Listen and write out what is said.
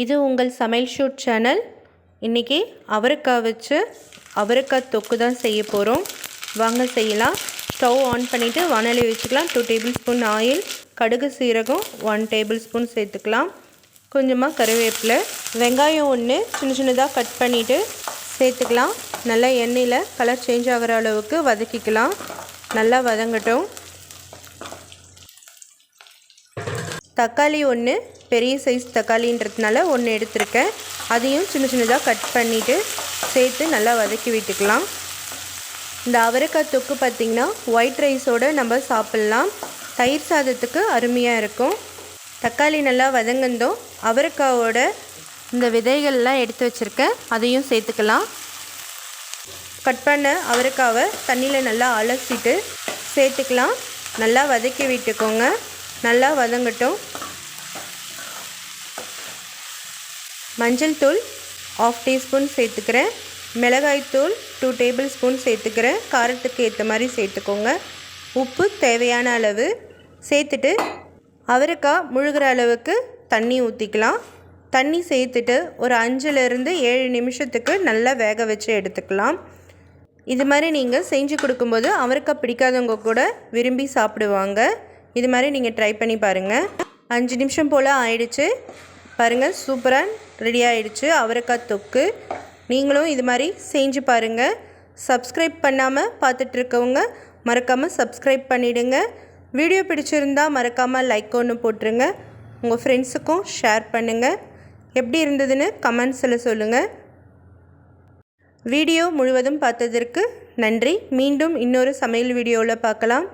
இது உங்கள் சமையல் ஷூட் சேனல். இன்றைக்கி அவரைக்காய் வச்சு அவரைக்காய் தொக்கு தான் செய்ய போகிறோம் வாங்க செய்யலாம். ஸ்டவ் ஆன் பண்ணிவிட்டு வானொலி வச்சுக்கலாம். டூ டேபிள் ஸ்பூன் ஆயில் கடுகு சீரகம் ஒன் டேபிள் ஸ்பூன் சேர்த்துக்கலாம். கொஞ்சமாக கருவேப்பிலை வெங்காயம் ஒன்று சின்ன சின்னதாக கட் பண்ணிவிட்டு சேர்த்துக்கலாம். நல்லா எண்ணெயில் கலர் சேஞ்ச் ஆகிற அளவுக்கு வதக்கிக்கலாம். நல்லா வதங்கட்டும். தக்காளி ஒன்று பெரிய சைஸ் தக்காளின்றதுனால ஒன்று எடுத்திருக்கேன். அதையும் சின்ன சின்னதாக கட் பண்ணிவிட்டு சேர்த்து நல்லா வதக்கி விட்டுக்கலாம். இந்த அவரைக்காய் தொக்கு பார்த்திங்கன்னா ஒயிட் ரைஸோடு நம்ம சாப்பிட்லாம். தயிர் சாதத்துக்கு அருமையாக இருக்கும். தக்காளி நல்லா வதங்கந்தோம் அவரைக்காவோட இந்த விதைகள்லாம் எடுத்து வச்சுருக்கேன். அதையும் சேர்த்துக்கலாம். கட் பண்ண அவரைக்காவை தண்ணியில் நல்லா அலசிட்டு சேர்த்துக்கலாம். நல்லா வதக்கி விட்டுக்கோங்க. நல்லா வதங்கட்டும். மஞ்சள் தூள் ஆஃப் டீஸ்பூன் சேர்த்துக்கிறேன். மிளகாய் தூள் டூ டேபிள் ஸ்பூன் சேர்த்துக்கிறேன். காரத்துக்கு ஏற்ற மாதிரி சேர்த்துக்கோங்க. உப்பு தேவையான அளவு சேர்த்துட்டு அவரைக்காய் முழுகிற அளவுக்கு தண்ணி ஊற்றிக்கலாம் தண்ணி சேர்த்துட்டு ஒரு அஞ்சுலேருந்து ஏழு நிமிஷத்துக்கு நல்லா வேக வச்சு எடுத்துக்கலாம். இது மாதிரி நீங்கள் செஞ்சு கொடுக்கும்போது அவரைக்காய் பிடிக்காதவங்க கூட விரும்பி சாப்பிடுவாங்க. இது மாதிரி நீங்கள் ட்ரை பண்ணி பாருங்கள் அஞ்சு நிமிஷம் போல் ஆயிடுச்சு. பாருங்கள் சூப்பராக ரெடி ஆயிடுச்சு. அவரைக்காய் தொக்கு. நீங்களும் இது மாதிரி செஞ்சு பாருங்கள் சப்ஸ்கிரைப் பண்ணாமல் பார்த்துட்ருக்கவங்க மறக்காமல் சப்ஸ்கிரைப் பண்ணிவிடுங்க வீடியோ பிடிச்சிருந்தா மறக்காமல் லைக் ஒன்று போட்டுருங்க. உங்கள் ஃப்ரெண்ட்ஸுக்கும் ஷேர் பண்ணுங்கள் எப்படி இருந்ததுன்னு கமெண்ட்ஸில் சொல்லுங்கள் வீடியோ முழுவதும் பார்த்ததற்கு நன்றி. மீண்டும் இன்னொரு சமையல் வீடியோவில் பார்க்கலாம்.